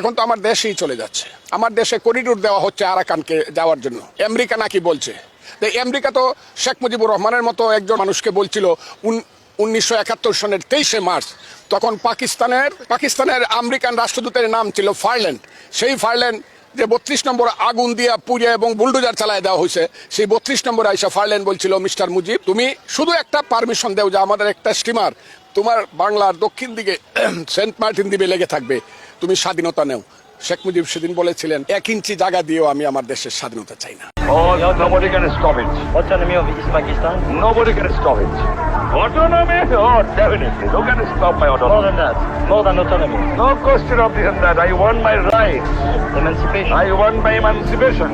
এখন তো আমার দেশেই চলে যাচ্ছে। আমার দেশে করিডোর দেওয়া হচ্ছে আরাকানকে যাওয়ার জন্য। আমেরিকা নাকি বলছে। আমেরিকা তো শেখ মুজিবুর রহমানের মতো একজন মানুষকে বলছিল, উন- উনিশশো একাত্তর সনের তেইশে মার্চ। তখন পাকিস্তানের পাকিস্তানের আমেরিকান রাষ্ট্রদূতের নাম ছিল ফায়ারল্যান্ড সেই ফায়ারল্যান্ড যে বত্রিশ নম্বর আগুন দিয়া পুড়িয়ে এবং বুলডোজার চালায় দেওয়া হয়েছে, সেই বত্রিশ নম্বর আইসা ফায়ারল্যান্ড বলছিল, মিস্টার মুজিব, তুমি শুধু একটা পারমিশন দেও যে আমাদের একটা স্টিমার তোমার বাংলার দক্ষিণ দিকে সেন্ট মার্টিন দ্বীপে লেগে থাকবে। তুমি স্বাধীনতা নেও। শেখ মুজিব সেদিন বলেছিলেন এক ইঞ্চি জায়গা দিয়েও আমি আমার দেশের স্বাধীনতা চাই না। Oh, autonomy? Oh, definitely. Who can stop my autonomy. More than that, more than autonomy. No question of this and that. I want my rights. Emancipation. I want my emancipation.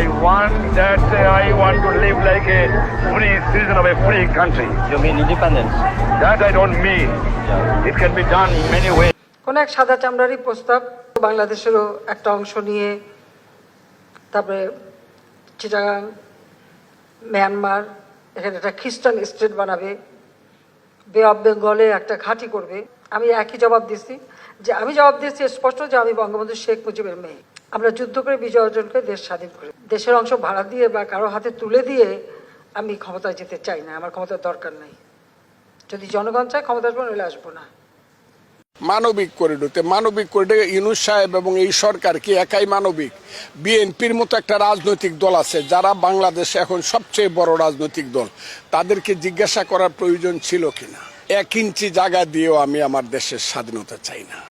I want that uh, I want to live like a free citizen of a free country. You mean independence? That I don't mean. Yeah. It can be done in many ways. কোন এক সাদা চামড়ারই প্রস্তাব বাংলাদেশেরও একটা অংশ নিয়ে তারপরে Chittagong Myanmar এখানে একটা খ্রিস্টান স্টেট বানাবে বে অফ বেঙ্গলে একটা ঘাঁটি করবে। আমি একই জবাব দিচ্ছি, যে আমি জবাব দিচ্ছি স্পষ্ট যে আমি বঙ্গবন্ধু শেখ মুজিবের মেয়ে। আমরা যুদ্ধ করে বিজয় অর্জন করে দেশ স্বাধীন করি। দেশের অংশ ভাড়া দিয়ে বা কারও হাতে তুলে দিয়ে আমি ক্ষমতায় যেতে চাই না, আমার ক্ষমতার দরকার নেই। যদি জনগণ চায় ক্ষমতা আসব, নইলে আসব না। মানবিক করিডোরতে। মানবিক করিডোরে ইউনুস সাহেব এবং এই সরকার কি একাই মানবিক। বিএনপির মতো একটা রাজনৈতিক দল আছে যারা বাংলাদেশে এখন সবচেয়ে বড় রাজনৈতিক দল। তাদেরকে জিজ্ঞাসা করার প্রয়োজন ছিল কিনা? এক ইঞ্চি জায়গা দিয়েও আমি আমার দেশের স্বাধীনতা চাই না।